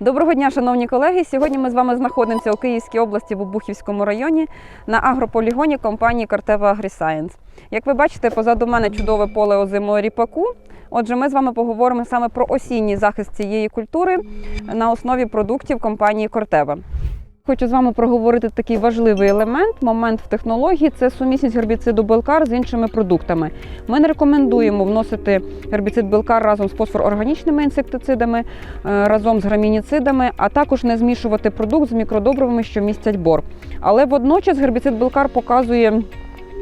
Доброго дня, шановні колеги. Сьогодні ми з вами знаходимося у Київській області в Обухівському районі на агрополігоні компанії Картева Агрісаєнс. Як ви бачите, позаду мене чудове поле озимого ріпаку. Отже, ми з вами поговоримо саме про осінній захист цієї культури на основі продуктів компанії Кортева. Хочу з вами проговорити такий важливий елемент, момент в технології це сумісність гербіциду Белкар з іншими продуктами. Ми не рекомендуємо вносити гербіцид Белкар разом з фосфорорганічними інсектицидами, е, разом з грамініцидами, а також не змішувати продукт з мікродобривами, що містять бор. Але водночас гербіцид Белкар показує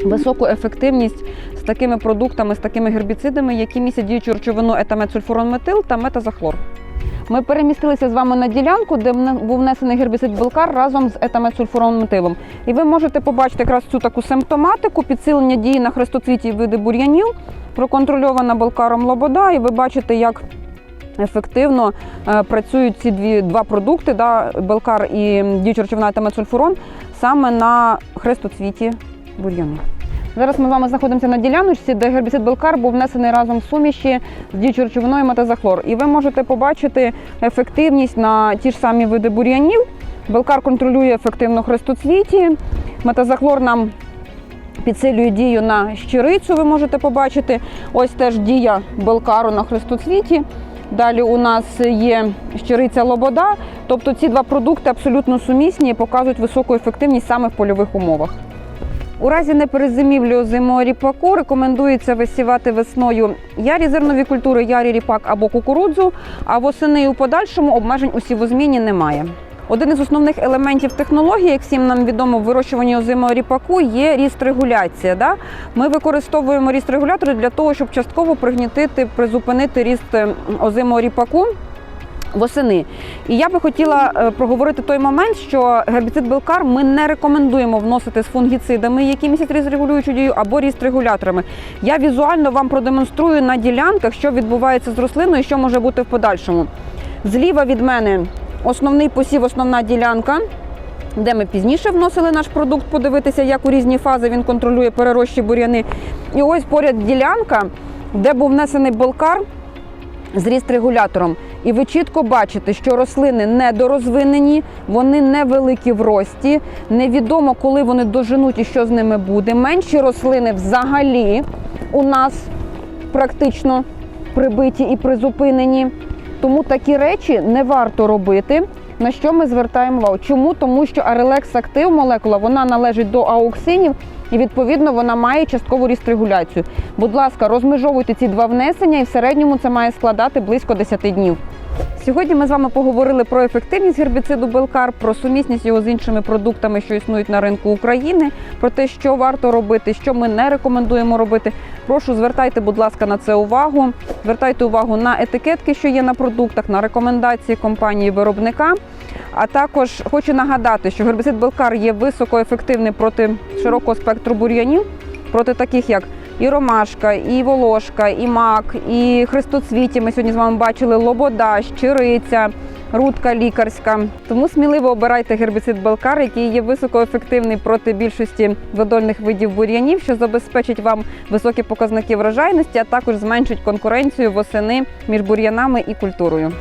високу ефективність з такими продуктами, з такими гербіцидами, які містять діючу речовину етаметсульфуронметил та метазахлор. Ми перемістилися з вами на ділянку, де був внесений гербіцид Белкар разом з етаметсульфуронметилом. І ви можете побачити якраз цю таку симптоматику, підсилення дії на хрестоцвіті види бур'янів, проконтрольована Белкаром лобода, і ви бачите, як ефективно е, працюють ці дві, два продукти, да, Белкар і діюча речовина етаметсульфурон, саме на хрестоцвіті бур'яну. Зараз ми з вами знаходимося на діляночці, де гербіцид Белкар був внесений разом в суміші з діючою метазахлор. І ви можете побачити ефективність на ті ж самі види бур'янів. Белкар контролює ефективно хрестоцвіті. Метазахлор нам підсилює дію на щирицю, ви можете побачити. Ось теж дія белкару на хрестоцвіті. Далі у нас є щириця лобода. Тобто ці два продукти абсолютно сумісні і показують високу ефективність саме в польових умовах. У разі неперезимівлі озимого ріпаку рекомендується висівати весною ярі зернові культури, ярі ріпак або кукурудзу, а восени і у подальшому обмежень у сівозміні немає. Один із основних елементів технології, як всім нам відомо, в вирощуванні озимого ріпаку є ріст-регуляція. Да? Ми використовуємо ріст-регулятори для того, щоб частково пригнітити, призупинити ріст озимого ріпаку восени. І я би хотіла е, проговорити той момент, що гербіцид Белкар ми не рекомендуємо вносити з фунгіцидами, які містять різрегулюючу дію, або ріст-регуляторами. Я візуально вам продемонструю на ділянках, що відбувається з рослиною, що може бути в подальшому. Зліва від мене основний посів, основна ділянка. Де ми пізніше вносили наш продукт, подивитися, як у різні фази він контролює перерощі бур'яни. І ось поряд ділянка, де був внесений болкар з ріст-регулятором. І ви чітко бачите, що рослини недорозвинені, вони невеликі в рості. Невідомо, коли вони доженуть і що з ними буде. Менші рослини взагалі у нас практично прибиті і призупинені. Тому такі речі не варто робити. На що ми звертаємо увагу? Чому? Тому що Арелекс актив молекула вона належить до ауксинів і відповідно вона має часткову ріст-регуляцію. Будь ласка, розмежовуйте ці два внесення, і в середньому це має складати близько 10 днів. Сьогодні ми з вами поговорили про ефективність гербіциду Белкар, про сумісність його з іншими продуктами, що існують на ринку України, про те, що варто робити, що ми не рекомендуємо робити. Прошу звертайте, будь ласка, на це увагу. Звертайте увагу на етикетки, що є на продуктах, на рекомендації компанії виробника. А також хочу нагадати, що гербіцид Белкар є високоефективний проти широкого спектру бур'янів, проти таких як і ромашка, і волошка, і мак, і хрестоцвіті. Ми сьогодні з вами бачили лобода, щириця, рудка лікарська. Тому сміливо обирайте гербіцид Белкар, який є високоефективний проти більшості видольних видів бур'янів, що забезпечить вам високі показники врожайності, а також зменшить конкуренцію восени між бур'янами і культурою.